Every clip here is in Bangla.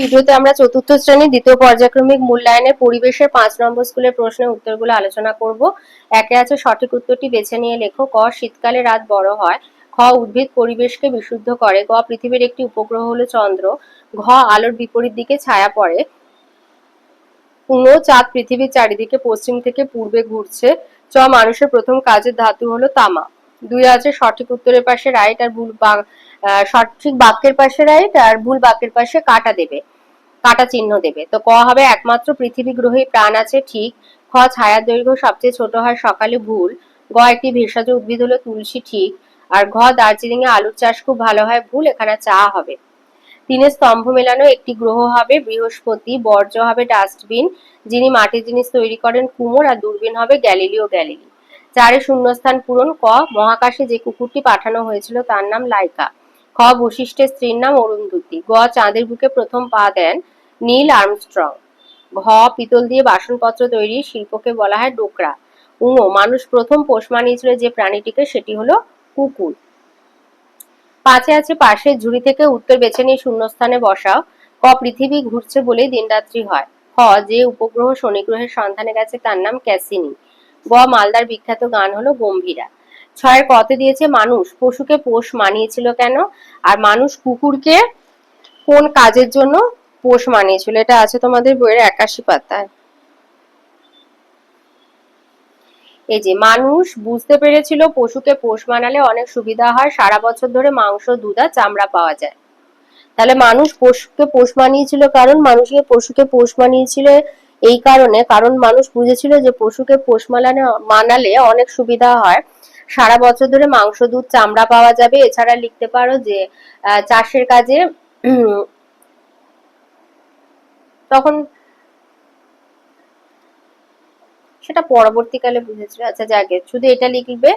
ভিডিওতে আমরা চতুর্থ শ্রেণির দ্বিতীয় পর্যায়ক্রমিক মূল্যায়নের পরিবেশের পাঁচ নম্বর স্কুলের প্রশ্নের উত্তরগুলো আলোচনা করব। একে আছে সঠিক উত্তরটি বেছে নিয়ে লেখো। ক, শীতকালে রাত বড় হয়। খ, উদ্ভিদ পরিবেশকে বিশুদ্ধ করে। গ, পৃথিবীর একটি উপগ্রহ হলো চন্দ্র। ঘ, আলোর বিপরীত দিকে ছায়া পড়ে। পুনো চাঁদ পৃথিবীর চারিদিকে পশ্চিম থেকে পূর্বে ঘুরছে। চ, মানুষের প্রথম কাজের ধাতু হলো তামা। দুই আছে সঠিক উত্তরের পাশে রাইট আর ভুল সঠিক বাক্যের পাশে রাইট আর ভুল বাক্যের পাশে কাটা দেবে। কাটা চিহ্ন দেবে। তো ক হবে একমাত্র পৃথিবী গ্রহে প্রাণ আছে, ঠিক। খ ছায়ার দৈর্ঘ্য সবচেয়ে ছোট হয় সকালে ভুল। গ, একটি ভেষজ উদ্ভিদ হলো তুলসী, ঠিক। আর ঘ দার্জিলিং এ আলুর চাষ খুব ভালো হয়, ভুল, এখানে চা হবে। তিনে স্তম্ভ মেলানো একটি গ্রহ হবে বৃহস্পতি, বর্জ্য হবে ডাস্টবিন, যিনি মাটির জিনিস তৈরি করেন কুমোর, আর দূরবীন হবে গ্যালিলিও গ্যালিলি। চারে শূন্যস্থান পূরণ, ক, মহাকাশে যে কুকুরটি পাঠানো হয়েছিল তার নাম লাইকা। খ, বশিষ্ঠের স্ত্রীর নাম অরুন্ধতী। গ, চাঁদের বুকে প্রথম পা দেন নীল আর্মস্ট্রং। ঘ পিতল দিয়ে বাসনপত্র তৈরি শিল্পকে বলা হয় ডোকরা। উঙ মানুষ প্রথম পোষ মানিয়েছিল যে প্রাণীটিকে, সেটি হলো কুকুর। পাঁচে আছে পাশের ঝুড়ি থেকে উত্তর বেছে নিয়ে শূন্যস্থানে বসাও। ক, পৃথিবী ঘুরছে বলেই দিনরাত্রি হয়। খ যে উপগ্রহ শনি গ্রহের সন্ধানে গেছে তার নাম ক্যাসিনি। গ, মালদার বিখ্যাত গান হলো গম্ভীরা। ছয়ের কতে দিয়েছে মানুষ। পশুকে পোষ মানিয়েছিল কেন? আর মানুষ কুকুরকে কোন কাজের জন্য পোষ মানিয়েছিল। এটা আছে তোমাদের বইয়ের একাশি পাতায়। এই যে, মানুষ বুঝতে পেরেছিল পশুকে পোষ মানালে অনেক সুবিধা হয়, সারা বছর ধরে মাংস, দুধ চামড়া পাওয়া যায়। তাহলে মানুষ পশুকে পোষ মানিয়েছিল কারণ মানুষকে পশুকে পোষ মানিয়েছিল এই কারণে, কারণ মানুষ বুঝেছিল যে পশুকে পোষ মানালে মানালে অনেক সুবিধা হয়। সারা বছর ধরে মাংস, দুধ, চামড়া পাওয়া যাবে। এছাড়া লিখতে পারো যে চাষের কাজে তখন সেটা পরবর্তীকালে বুঝেছিল আচ্ছা যাকে শুধু এটা লিখবে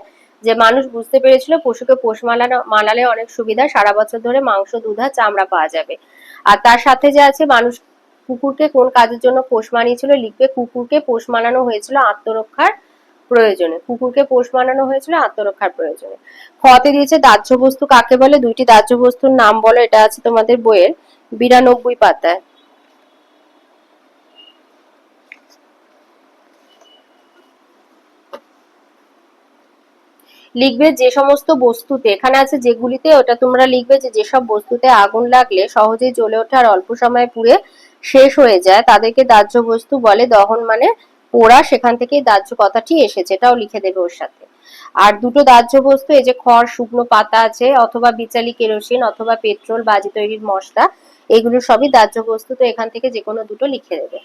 যে মানুষ বুঝতে পেরেছিল পশুকে পোষ মানানো মানালে অনেক সুবিধা, সারা বছর ধরে মাংস, দুধ চামড়া পাওয়া যাবে। আর তার সাথে যে আছে, মানুষ কুকুরকে কোন কাজের জন্য পোষ মানিয়েছিল লিখবে, কুকুরকে পোষ মানানো হয়েছিল আত্মরক্ষার প্রয়োজনে, কুকুরকে পোষ মানানো হয়েছিল আত্মরক্ষার প্রয়োজনে। খতে দিয়েছে, দাহ্য বস্তু কাকে বলে? দুইটি দাহ্য বস্তুর নাম বলো, এটা আছে তোমাদের বইয়ের, বিরানব্বই পাতায়। লিখবে যে সমস্ত বস্তুতে, এখানে আছে যেগুলিতে, ওটা তোমরা লিখবে যে যেসব বস্তুতে আগুন লাগলে সহজেই জ্বলে ওঠে আর অল্প সময় পুড়ে শেষ হয়ে যায়। তাদেরকে দাহ্য বস্তু বলে, দহন মানে পোড়া, সেখান থেকেই দাহ্য কথাটি এসেছে, এটাও লিখে দেবে ওর সাথে। আর দুটো দাহ্য বস্তু, এই যে খড়, শুকনো পাতা আছে, অথবা বিচালি কেরোসিন অথবা পেট্রোল, বাজি তৈরির মশলা, এগুলো সবই দাহ্য বস্তু তো এখান থেকে যে কোনো দুটো লিখে দেবে।